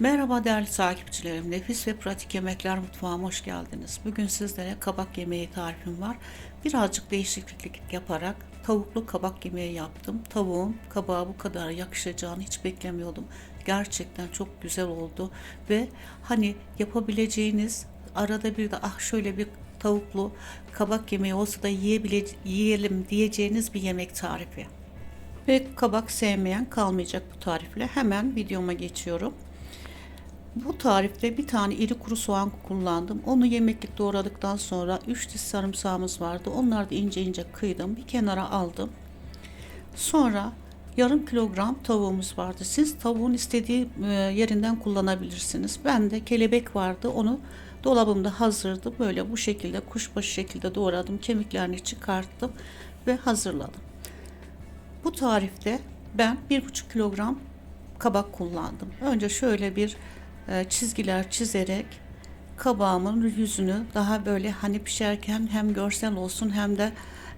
Merhaba değerli takipçilerim. Nefis ve pratik yemekler mutfağıma hoş geldiniz. Bugün sizlere kabak yemeği tarifim var. Birazcık değişiklik yaparak tavuklu kabak yemeği yaptım. Tavuğun kabağa bu kadar yakışacağını hiç beklemiyordum. Gerçekten çok güzel oldu ve hani yapabileceğiniz arada bir de ah şöyle bir tavuklu kabak yemeği olsa da yiyelim diyeceğiniz bir yemek tarifi. Ve kabak sevmeyen kalmayacak bu tarifle. Hemen videoma geçiyorum. Bu tarifte bir tane iri kuru soğan kullandım. Onu yemeklik doğradıktan sonra 3 diş sarımsağımız vardı. Onları da ince ince kıydım. Bir kenara aldım. Sonra yarım kilogram tavuğumuz vardı. Siz tavuğun istediği e, yerinden kullanabilirsiniz. Ben de kelebek vardı. Onu dolabımda hazırdı. Böyle bu şekilde kuşbaşı şekilde doğradım. Kemiklerini çıkarttım ve hazırladım. Bu tarifte ben 1,5 kilogram kabak kullandım. Önce şöyle bir çizgiler çizerek kabağımın yüzünü daha böyle hani pişerken hem görsel olsun hem de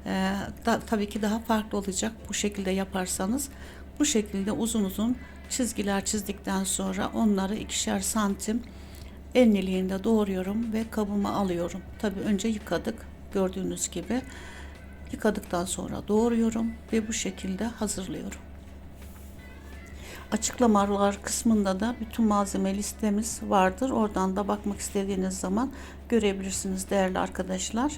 e, da, tabii ki daha farklı olacak bu şekilde yaparsanız. Bu şekilde uzun uzun çizgiler çizdikten sonra onları ikişer santim enliliğinde doğruyorum ve kabıma alıyorum. Tabii önce yıkadık gördüğünüz gibi. Yıkadıktan sonra doğruyorum ve bu şekilde hazırlıyorum. Açıklamalar kısmında da bütün malzeme listemiz vardır. Oradan da bakmak istediğiniz zaman görebilirsiniz değerli arkadaşlar.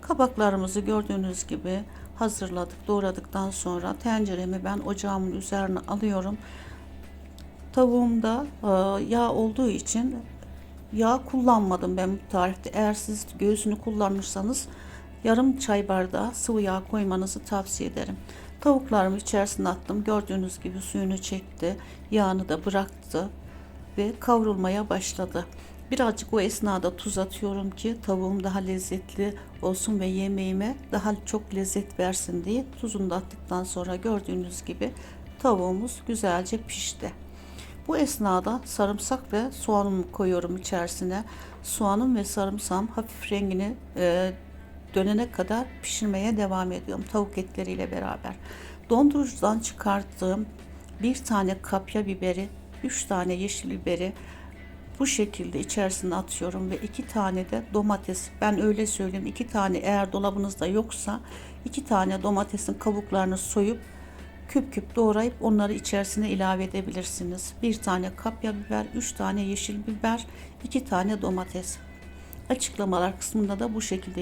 Kabaklarımızı gördüğünüz gibi hazırladık. Doğradıktan sonra tenceremi ben ocağımın üzerine alıyorum. Tavuğumda e, yağ olduğu için yağ kullanmadım ben bu tarifte. Eğer siz göğsünü kullanmışsanız yarım çay bardağı sıvı yağ koymanızı tavsiye ederim. Tavuklarımı içerisine attım. Gördüğünüz gibi suyunu çekti. Yağını da bıraktı ve kavrulmaya başladı. Birazcık o esnada tuz atıyorum ki tavuğum daha lezzetli olsun ve yemeğime daha çok lezzet versin diye tuzunu da attıktan sonra gördüğünüz gibi tavuğumuz güzelce pişti. Bu esnada sarımsak ve soğanımı koyuyorum içerisine. Soğanım ve sarımsağım hafif rengini e, dönene kadar pişirmeye devam ediyorum tavuk etleriyle beraber. Dondurucudan çıkarttığım bir tane kapya biberi, üç tane yeşil biberi bu şekilde içerisine atıyorum ve iki tane de domates. Ben öyle söyleyeyim iki tane eğer dolabınızda yoksa iki tane domatesin kabuklarını soyup küp küp doğrayıp onları içerisine ilave edebilirsiniz. Bir tane kapya biber, üç tane yeşil biber, iki tane domates. Açıklamalar kısmında da bu şekilde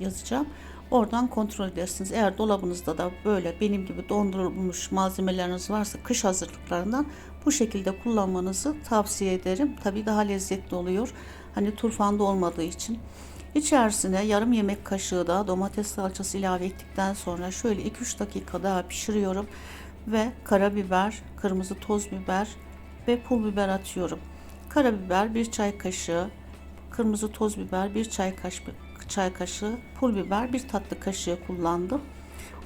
yazacağım. Oradan kontrol edersiniz. Eğer dolabınızda da böyle benim gibi dondurulmuş malzemeleriniz varsa kış hazırlıklarından bu şekilde kullanmanızı tavsiye ederim. Tabii daha lezzetli oluyor. Hani turfanda olmadığı için. İçerisine yarım yemek kaşığı da domates salçası ilave ettikten sonra şöyle 2-3 dakika daha pişiriyorum ve karabiber, kırmızı toz biber ve pul biber atıyorum. Karabiber bir çay kaşığı, kırmızı toz biber bir çay kaşığı, çay kaşığı, pul biber bir tatlı kaşığı kullandım.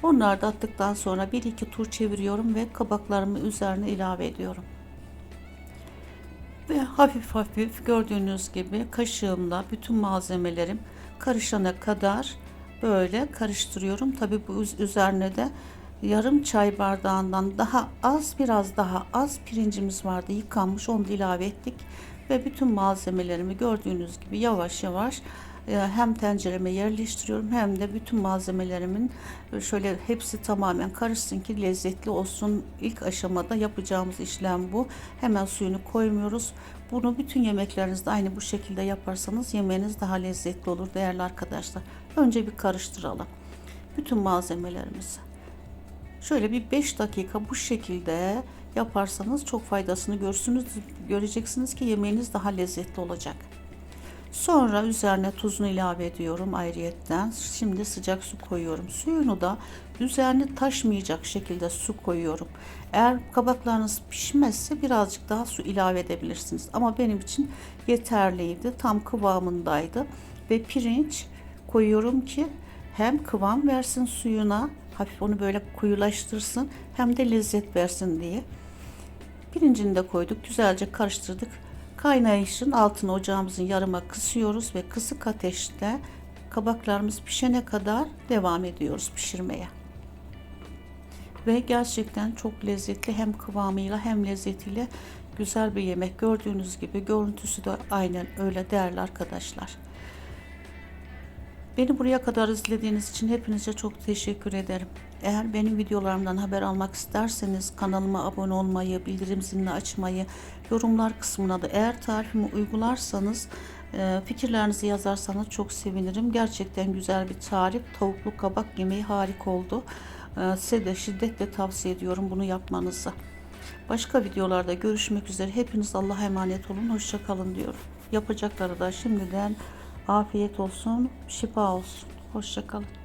Onları da attıktan sonra bir iki tur çeviriyorum ve kabaklarımı üzerine ilave ediyorum. Ve hafif hafif gördüğünüz gibi kaşığımla bütün malzemelerim karışana kadar böyle karıştırıyorum. Tabi bu üzerine de yarım çay bardağından daha az biraz daha az pirincimiz vardı yıkanmış onu da ilave ettik ve bütün malzemelerimi gördüğünüz gibi yavaş yavaş e, hem tencereme yerleştiriyorum hem de bütün malzemelerimin şöyle hepsi tamamen karışsın ki lezzetli olsun. İlk aşamada yapacağımız işlem bu. Hemen suyunu koymuyoruz. Bunu bütün yemeklerinizde aynı bu şekilde yaparsanız yemeğiniz daha lezzetli olur değerli arkadaşlar. Önce bir karıştıralım. Bütün malzemelerimizi. Şöyle bir 5 dakika bu şekilde yaparsanız çok faydasını görürsünüz. Göreceksiniz ki yemeğiniz daha lezzetli olacak. Sonra üzerine tuzunu ilave ediyorum ayrıyetten. Şimdi sıcak su koyuyorum. Suyunu da üzerine taşmayacak şekilde su koyuyorum. Eğer kabaklarınız pişmezse birazcık daha su ilave edebilirsiniz. Ama benim için yeterliydi. Tam kıvamındaydı. Ve pirinç koyuyorum ki hem kıvam versin suyuna, hafif onu böyle koyulaştırsın hem de lezzet versin diye. Pirincini de koyduk. Güzelce karıştırdık. Kaynayışın altını ocağımızın yarıma kısıyoruz ve kısık ateşte kabaklarımız pişene kadar devam ediyoruz pişirmeye. Ve gerçekten çok lezzetli hem kıvamıyla hem lezzetiyle güzel bir yemek. Gördüğünüz gibi görüntüsü de aynen öyle değerli arkadaşlar. Beni buraya kadar izlediğiniz için hepinize çok teşekkür ederim. Eğer benim videolarımdan haber almak isterseniz kanalıma abone olmayı, bildirim zilini açmayı, yorumlar kısmına da eğer tarifimi uygularsanız e, fikirlerinizi yazarsanız çok sevinirim. Gerçekten güzel bir tarif. Tavuklu kabak yemeği harika oldu. E, Size de şiddetle tavsiye ediyorum bunu yapmanızı. Başka videolarda görüşmek üzere. Hepiniz Allah'a emanet olun. Hoşça kalın diyorum. Yapacakları da şimdiden afiyet olsun, şifa olsun. Hoşça kalın.